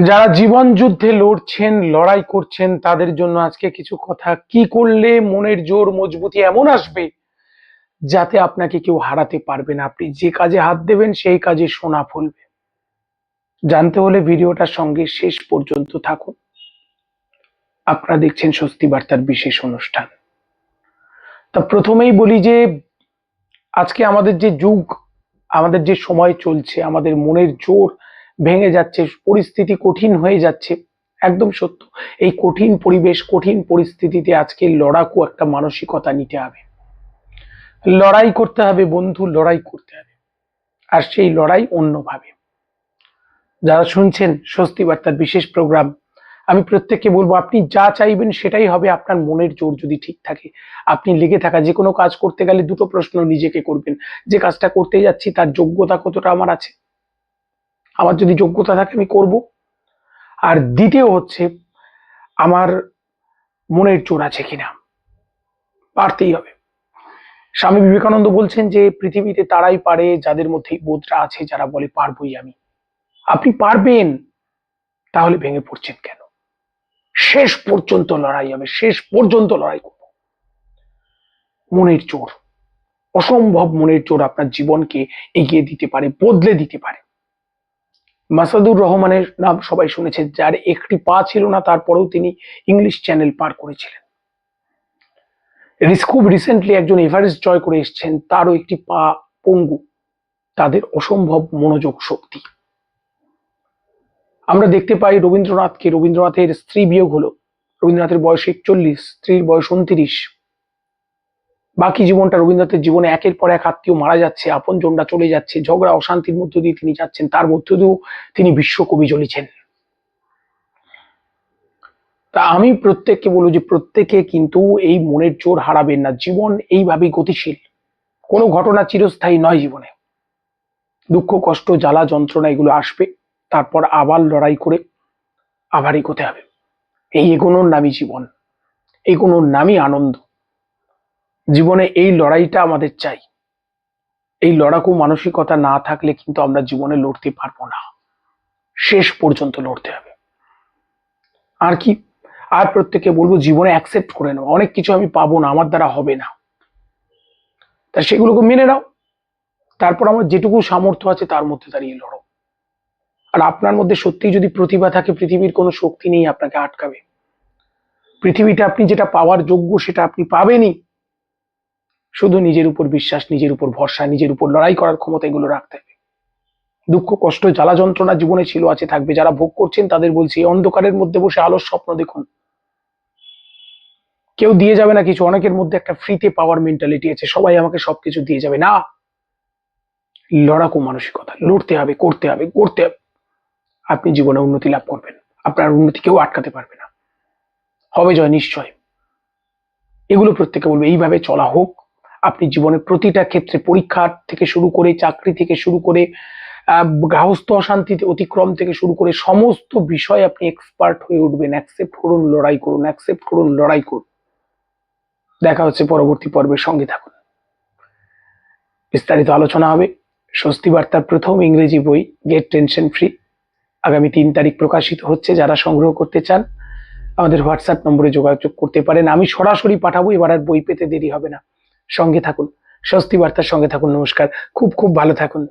যারা জীবন যুদ্ধে লড়ছেন, লড়াই করছেন, তাদের জন্য আজকে কিছু কথা। কি করলে মনের জোর, মজবুতি এমন আসবে যাতে আপনাকে কেউ হারাতে পারবে না? আপনি যে কাজে হাত দেবেন, সেই কাজে সোনা ফলবে। জানতে হলে ভিডিওটার সঙ্গে শেষ পর্যন্ত থাকুন। আপনারা দেখছেন স্বস্তি বার্তার বিশেষ অনুষ্ঠান। তা প্রথমেই বলি যে, আজকে আমাদের যে যুগ, আমাদের যে সময় চলছে, আমাদের মনের জোর ভেঙে যাচ্ছে, পরিস্থিতি কঠিন হয়ে যাচ্ছে। একদম সত্য। এই কঠিন পরিবেশ, কঠিন পরিস্থিতিতে আজকে লড়াকু একটা মানসিকতা নিতে হবে। লড়াই করতে হবে বন্ধু, লড়াই করতে হবে। আর সেই লড়াই অন্যভাবে। যারা শুনছেন স্বস্তি বার্তার বিশেষ প্রোগ্রাম, আমি প্রত্যেককে বলব, আপনি যা চাইবেন সেটাই হবে, আপনার মনের জোর যদি ঠিক থাকে। আপনি লেগে থাকা যে কোনো কাজ করতে গেলে দুটো প্রশ্ন নিজেকে করবেন। যে কাজটা করতে যাচ্ছি, তার যোগ্যতা কতটা আমার আছে? আমার যদি যোগ্যতা থাকে আমি করব। আর দ্বিতীয় হচ্ছে, আমার মনের জোর আছে কিনা? পারতেই হবে। স্বামী বিবেকানন্দ বলছেন যে, পৃথিবীতে তারাই পারে যাদের মধ্যে বোধটা আছে, যারা বলে, পারবই আমি। আপনি পারবেন, তাহলে ভেঙে পড়ছেন কেন? শেষ পর্যন্ত লড়াই হবে, শেষ পর্যন্ত লড়াই করব। মনের জোর, অসম্ভব মনের জোর আপনার জীবনকে এগিয়ে দিতে পারে, বদলে দিতে পারে। মাসাদুর রহমানের নাম সবাই শুনেছে, যার একটি পা ছিল না, তারপরেও তিনি ইংলিশ চ্যানেল পার করেছিলেন। খুব রিসেন্টলি একজন এভারেস্ট জয় করে এসেছেন, তারও একটি পা পঙ্গু, তাদের অসম্ভব মনোযোগ শক্তি। আমরা দেখতে পাই রবীন্দ্রনাথকে, রবীন্দ্রনাথের স্ত্রী বিয়োগ হলো, রবীন্দ্রনাথের বয়স একচল্লিশ, স্ত্রীর বয়স উনত্রিশ। বাকি জীবনটা রবীন্দ্রনাথের জীবনে একের পর এক আত্মীয় মারা যাচ্ছে, আপন জনরা চলে যাচ্ছে, ঝগড়া, অশান্তির মধ্য দিয়ে তিনি যাচ্ছেন, তার মধ্য দিয়েও তিনি বিশ্বকবি জ্বলিছেন তা আমি প্রত্যেককে বলব যে প্রত্যেকে কিন্তু এই মনের জোর হারাবেন না, জীবন এইভাবেই গতিশীল। কোনো ঘটনা চিরস্থায়ী নয় জীবনে। দুঃখ, কষ্ট, জ্বালা, যন্ত্রণা, এগুলো আসবে, তারপর আবার লড়াই করে আবার এগোতে হবে। এই এগোনোর নামই জীবন, এগোনোর নামই আনন্দ। জীবনে এই লড়াইটা আমাদের চাই। এই লড়াকু মানসিকতা না থাকলে কিন্তু আমরা জীবনে লড়তে পারব না। শেষ পর্যন্ত লড়তে হবে। আর কি? আর প্রত্যেককে বলব, জীবনে অ্যাকসেপ্ট করে নাও। অনেক কিছু আমি পাবো না, আমার দ্বারা হবে না। তা সেগুলোকে মেনে নাও। তারপর আমার যেটুকু সামর্থ্য আছে, তার মধ্যে দাঁড়িয়ে লড়ো। আর আপনার মধ্যে সত্যিই যদি প্রতিভা থাকে, পৃথিবীর কোনো শক্তি নেই আপনাকে আটকাবে। পৃথিবীতে আপনি যেটা পাওয়ার যোগ্য, সেটা আপনি পাবেনই। শুধু নিজের উপর বিশ্বাস, নিজের উপর ভরসা, নিজের উপর লড়াই করার ক্ষমতা এগুলো রাখতে হবে। দুঃখ, কষ্ট, জ্বালা যন্ত্রণা জীবনে ছিল, আছে, থাকবে। যারা ভোগ করছেন তাদের বলছি অন্ধকারের মধ্যে বসে আলোর স্বপ্ন দেখুন। কেউ দিয়ে যাবে না কিছু, অনেকের মধ্যে একটা ফ্রিতে পাওয়ার মেন্টালিটি আছে, সবাই আমাকে সবকিছু দিয়ে যাবে। না! লড়াকু মানসিকতা, লড়তে হবে, করতে হবে করতে হবে। আপনি জীবনে উন্নতি লাভ করবেন, আপনার উন্নতি কেউ আটকাতে পারবে না। হবে জয়, নিশ্চয়। এগুলো প্রত্যেকে বলবে, এইভাবে চলা হোক আপনি জীবনের প্রতিটা ক্ষেত্রে পরীক্ষার থেকে শুরু করে চাকরি থেকে শুরু করে গৃহস্থ অশান্তিতে অতিক্রম থেকে শুরু করে সমস্ত বিষয় আপনি এক্সপার্ট হয়ে উঠবেন। অ্যাকসেপ্ট করুন, লড়াই করুন অ্যাকসেপ্ট করুন, লড়াই করুন। দেখা হচ্ছে পরবর্তী পর্বের সঙ্গে থাকুন। বিস্তারিত আলোচনা হবে স্বস্তি বার্তার প্রথম ইংরেজি বই গেট টেনশন ফ্রি আগামী তিন তারিখ প্রকাশিত হচ্ছে, যারা সংগ্রহ করতে চান, আমাদের হোয়াটসঅ্যাপ নম্বরে যোগাযোগ করতে পারেন। আমি সরাসরি পাঠাবো, এবার আর বই পেতে দেরি হবে না। সঙ্গে থাকুন। স্বস্তি বার্তার সঙ্গে থাকুন। নমস্কার। খুব খুব ভালো থাকুন।